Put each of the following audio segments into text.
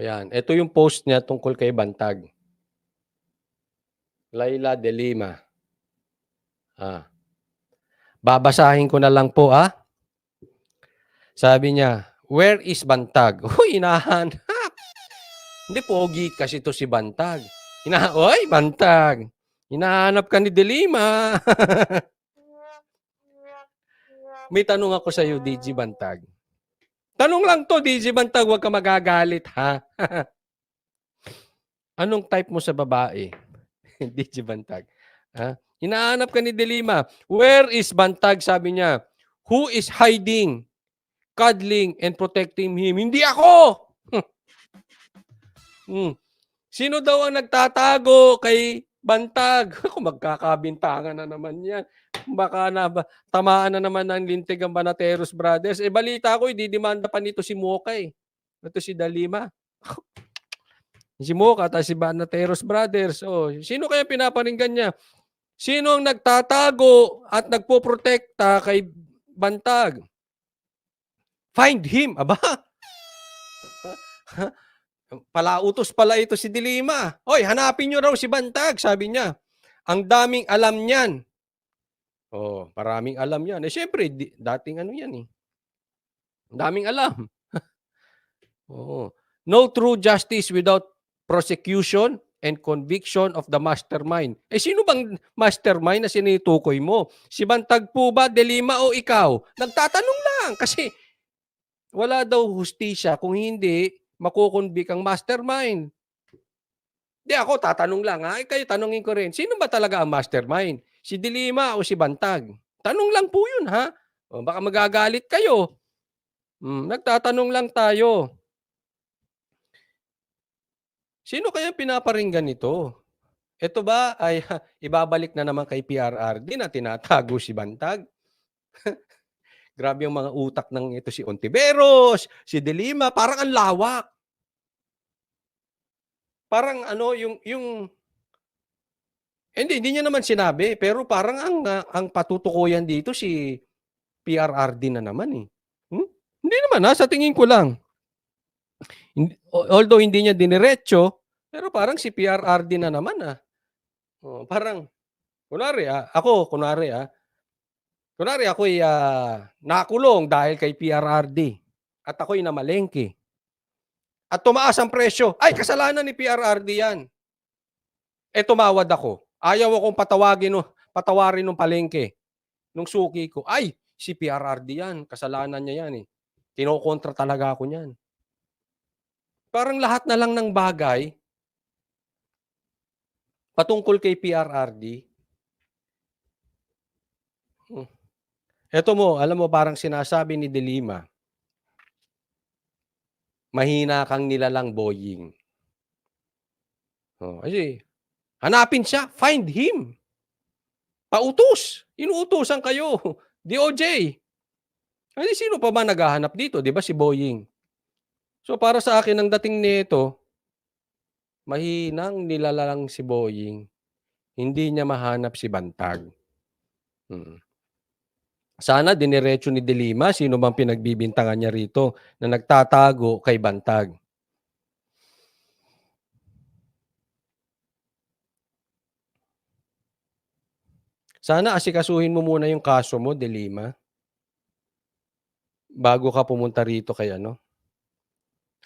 Ayan, ito yung post niya tungkol kay Bantag. Laila de Lima. Ah. Babasahin ko na lang po, ah. Sabi niya, where is Bantag? Uy, hinahanap. Hindi, pogi kasi to si Bantag. Hina Oy, Bantag. Hinahanap ka ni de Lima. May tanong ako sa iyo, DJ Bantag. Tanong lang to, DJ Bantag, huwag ka magagalit, ha? Anong type mo sa babae? DJ Bantag. Ha? Hinahanap ka ni Delima. Where is Bantag? Sabi niya. Who is hiding, cuddling, and protecting him? Hindi ako! hmm. Sino daw ang nagtatago kay Bantag? Kung magkakabintangan na naman yan. Baka na ba, tamaan na naman ng lintig ang Banateros Brothers. Eh balita ko, ididimanda pa nito si Moka eh. Ito si Dalima. si Moka at si Banateros Brothers. Oh, sino kaya pinaparinggan niya? Sino ang nagtatago at nagpoprotekta kay Bantag? Find him. Aba? Palautos pala ito si Dilima. Hoy, hanapin niyo raw si Bantag, sabi niya. Ang daming alam niyan. Oh, maraming alam yan. Eh, syempre, di, dating ano yan eh. Ang daming alam. oh. No true justice without prosecution and conviction of the mastermind. Eh, sino bang mastermind na sinitukoy mo? Si Bantag po ba, Delima o ikaw? Nagtatanong lang kasi wala daw hustisya kung hindi makukonvict ang mastermind. Di ako, tatanong lang ha. Eh, kayo tanongin ko rin, sino ba talaga ang mastermind? Si Dilima o si Bantag? Tanong lang po yun, ha? O, baka magagalit kayo. Hmm, nagtatanong lang tayo. Sino kaya pinaparinggan nito? Ito ba ay ibabalik na naman kay PRRD na tinatago si Bantag? Grabe yung mga utak ng ito si Ontiveros, si Dilima, parang ang lawak. Parang ano yung yung hindi, hindi niya naman sinabi, pero parang ang uh, ang patutukoyan dito si PRRD na naman eh. Hmm? Hindi naman ha, sa tingin ko lang. Although hindi niya diniretso, pero parang si PRRD na naman ah. Oh, parang kunari ah, ako kunari ah. Kunari ako ay uh, nakulong dahil kay PRRD at ako'y namalengke. At tumaas ang presyo. Ay, kasalanan ni PRRD yan. Eh, tumawad ako. Ayaw akong patawagin, patawarin ng palengke. Nung suki ko, ay, si PRRD yan. Kasalanan niya yan eh. Kinokontra talaga ako niyan. Parang lahat na lang ng bagay patungkol kay PRRD. Ito mo, alam mo, parang sinasabi ni Delima, mahina kang nilalang boying. Oh, kasi Hanapin siya. Find him. Pautos. Inuutosan kayo. DOJ. Ay, sino pa ba naghahanap dito? Di ba si Boying? So para sa akin, ang dating nito, mahinang nilalang si Boying. Hindi niya mahanap si Bantag. Hmm. Sana diniretso ni Delima, sino bang pinagbibintangan niya rito na nagtatago kay Bantag. Sana asikasuhin mo muna yung kaso mo, Delima. Bago ka pumunta rito kay ano.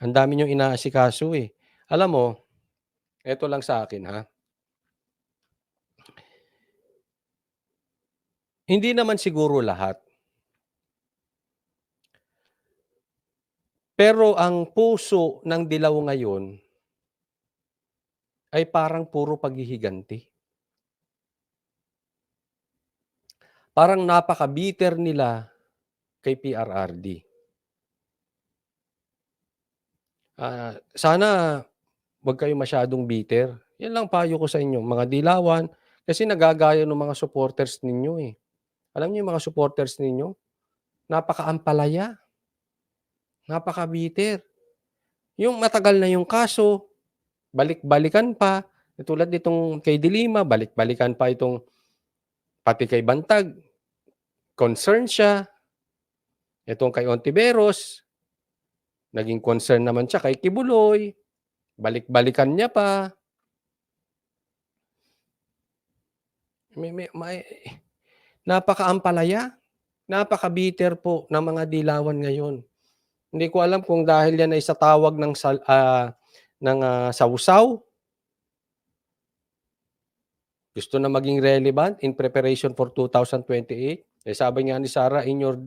Ang dami niyong inaasikaso eh. Alam mo, eto lang sa akin ha. Hindi naman siguro lahat. Pero ang puso ng dilaw ngayon ay parang puro paghihiganti. Parang napaka-bitter nila kay PRRD. Uh, sana wag kayo masyadong bitter. Yan lang payo ko sa inyo, mga dilawan, kasi nagagaya ng mga supporters ninyo eh. Alam niyo yung mga supporters ninyo? Napaka-ampalaya. Napaka-bitter. Yung matagal na yung kaso, balik-balikan pa. Tulad nitong kay Dilima, balik-balikan pa itong pati kay Bantag, concern siya. Itong kay Ontiveros, naging concern naman siya kay Kibuloy. Balik-balikan niya pa. May may may napakaampalaya, napaka-bitter po ng mga dilawan ngayon. Hindi ko alam kung dahil yan ay sa tawag ng ah, ng, ah, sawsaw. Gusto na maging relevant in preparation for 2028. Eh, sabi nga ni Sarah, in your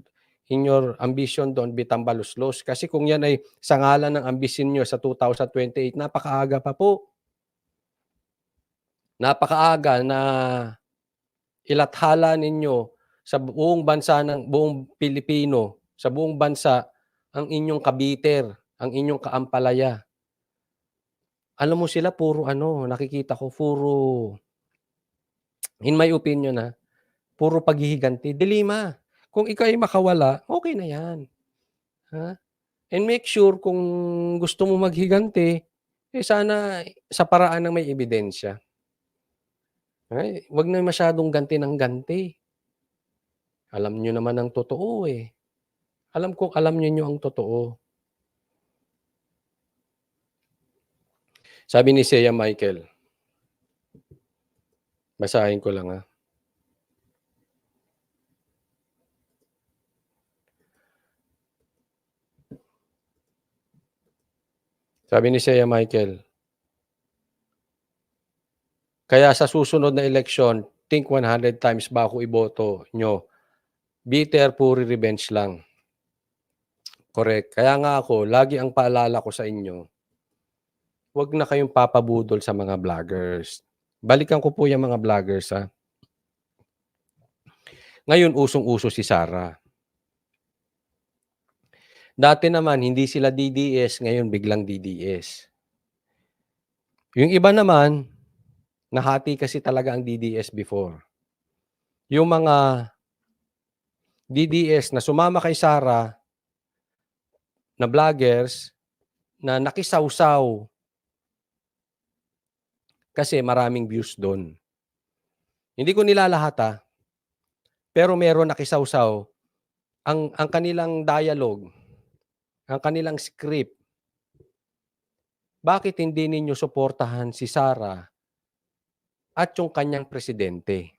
in your ambition don't be tambaluslos. Kasi kung yan ay sa ngalan ng ambisyon niyo sa 2028, napakaaga pa po. Napakaaga na ilathala ninyo sa buong bansa ng buong Pilipino, sa buong bansa ang inyong kabiter, ang inyong kaampalaya. Alam mo sila puro ano, nakikita ko puro in my opinion, ah, puro paghihiganti. Dilima, kung ikaw ay makawala, okey na yan. Ha? And make sure kung gusto mo maghiganti, eh, sana sa paraan ng may ebidensya. Ay, 'wag na masyadong ganti ng ganti. Alam niyo naman ang totoo, eh. Alam kong alam ninyo ang totoo. Sabi ni Sea Michael. Basahin ko lang, ah. Sabi ni Sea Michael. Kaya sa susunod na eleksyon, think 100 times bago iboto niyo. Bitter, puri revenge lang. Correct. Kaya nga ako, lagi ang paalala ko sa inyo, 'wag na kayong papabudol sa mga vloggers. Balikan ko po yang mga vloggers, ah. Ngayon usong-uso si Sarah. Dati naman hindi sila DDS, ngayon biglang DDS. Yung iba naman, nahati kasi talaga ang DDS before. Yung mga DDS na sumama kay Sarah na vloggers na nakisawsaw kasi maraming views dun. Hindi ko nilalahat, ah. Pero meron nakisawsaw. Ang ang kanilang dialogue, ang kanilang script bakit hindi ninyo suportahan si Sarah at yung kanyang presidente?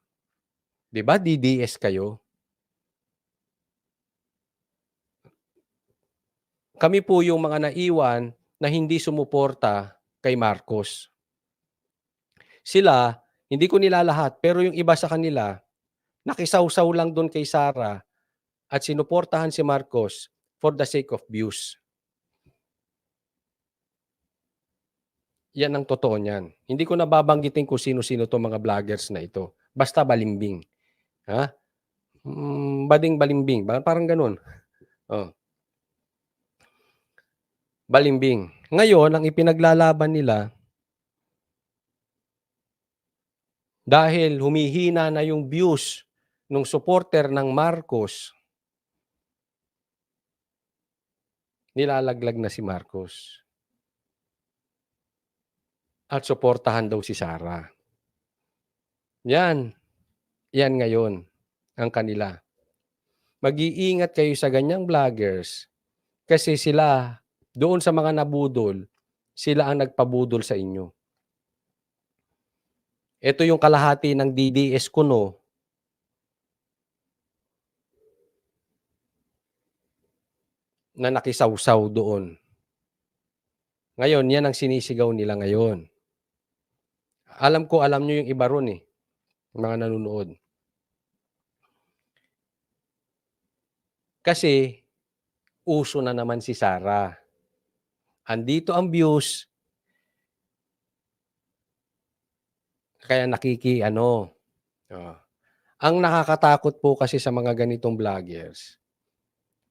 'Di ba DDS kayo? Kami po yung mga naiwan na hindi sumuporta kay Marcos. Sila, hindi ko nilalahat, pero yung iba sa kanila, nakisawsaw lang dun kay Sarah at sinuportahan si Marcos for the sake of views. Yan ang totoo niyan. Hindi ko na babanggitin kung sino-sino 'tong mga vloggers na ito. Basta balimbing. Ha? Hmm, bading balimbing, ba parang gano'n. Oh. Balimbing. Ngayon ang ipinaglalaban nila dahil humihina na yung views nung supporter ng Marcos nilalaglag na si Marcos. At suportahan daw si Sarah. Yan. Yan ngayon ang kanila. Mag-iingat kayo sa ganyang vloggers kasi sila doon sa mga nabudol, sila ang nagpabudol sa inyo. Ito yung kalahati ng DDS kuno. Na nakisawsaw doon. Ngayon, yan ang sinisigaw nila ngayon. Alam ko, alam niyo yung iba ron, eh, mga nanonood. Kasi uso na naman si Sarah. Andito ang views. Kaya nakiki-ano, oh. Ang nakakatakot po kasi sa mga ganitong vloggers,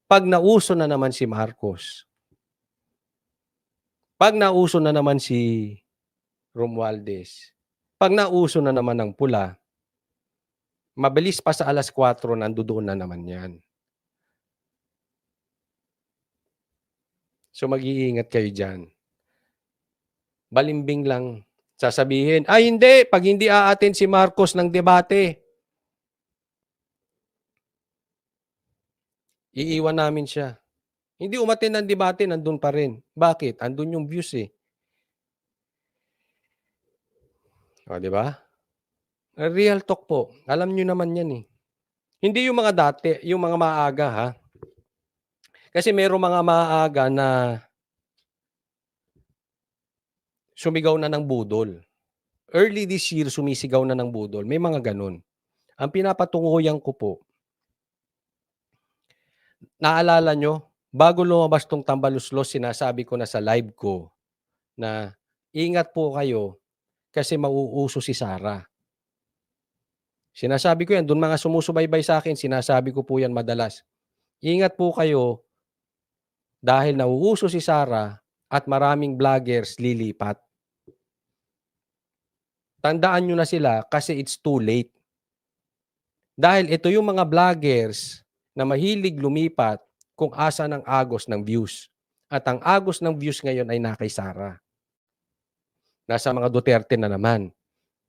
'pag nauso na naman si Marcos 'pag nauso na naman si Romualdez, 'pag nauso na naman ang pula mabilis pa sa 4:00 nandodoon na naman 'yan. So, mag-iingat kayo diyan. Balimbing lang. Sasabihin, "Ay hindi, 'pag hindi a-attend si Marcos ng debate" "iiwan namin siya." Hindi umattend ng debate, nandun pa rin. Bakit? Andun yung views, eh. Oh, 'di ba? Real talk po. Alam niyo naman 'yan, eh. Hindi yung mga dati, yung mga maaga, ha. Kasi merong mga maaga na sumigaw na ng budol. Early this year, sumisigaw na ng budol, may mga gano'n. Ang pinapatungkuyan ko po naalala niyo, bago lumabas 'tong Tambaluslos, sinasabi ko na sa live ko na, "Ingat po kayo kasi mauuso si Sara." Sinasabi ko 'yan, do'n mga sumusubaybay sa'kin, sinasabi ko po 'yan madalas. Ingat po kayo dahil nauuso si Sara at maraming vloggers lilipat. Tandaan niyo na sila kasi it's too late. Dahil ito yung mga vloggers na mahilig lumipat kung asan ang agos ng views. At ang agos ng views ngayon ay na kay Sara. Nasa mga Duterte na naman,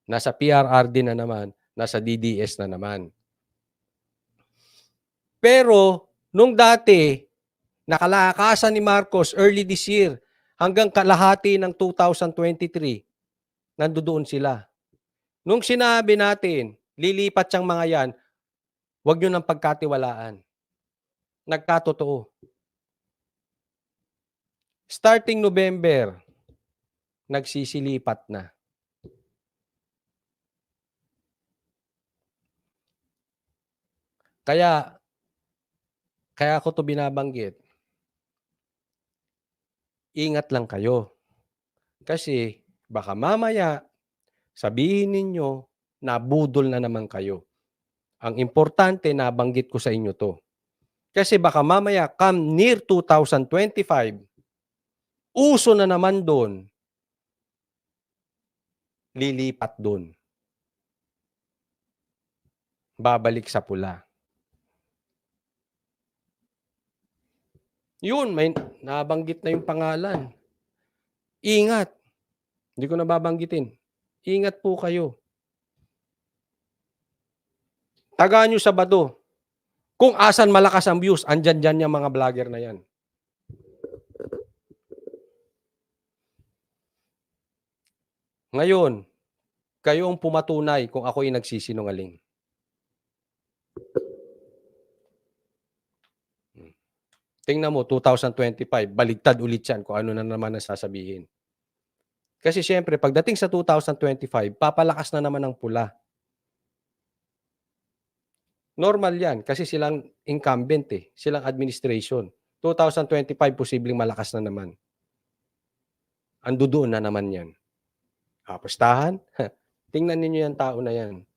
nasa PRRD na naman, nasa DDS na naman. Pero nung dati, nakalakasan ni Marcos early this year hanggang kalahati ng 2023, nandodoon sila. Nung sinabi natin, lilipat yang mga yan, wag niyo nang pagkatiwalaan. Nagkatotoo. Starting November, nagsisilipat na. Kaya kaya ko 'to binabanggit. Ingat lang kayo. Kasi baka mamaya sabihin ninyo na budol na naman kayo. Ang importante nabanggit ko sa inyo 'to. Kasi baka mamaya come near 2025, uso na naman do'n. Lilipat do'n. Babalik sa pula. Yun, may nabanggit na yung pangalan. Ingat. Hindi ko na babanggitin. Ingat po kayo. Tagaan niyo sa Bado. Kung asan malakas ang views, andiyan diyan yang mga vlogger na yan. Ngayon, kayo ang pumatunay kung ako'y nagsisinungaling. Hmm. Tingnan mo 2025, baligtad ulit yan kung ano na naman ang sasabihin. Kasi siyempre pagdating sa 2025, papalakas na naman ang pula. Normal yan kasi silang incumbent, eh, silang administration. 2025 posibleng malakas na naman. Andodoon na naman yan. Ah, pustahan? Tingnan ninyo yang tao na yan.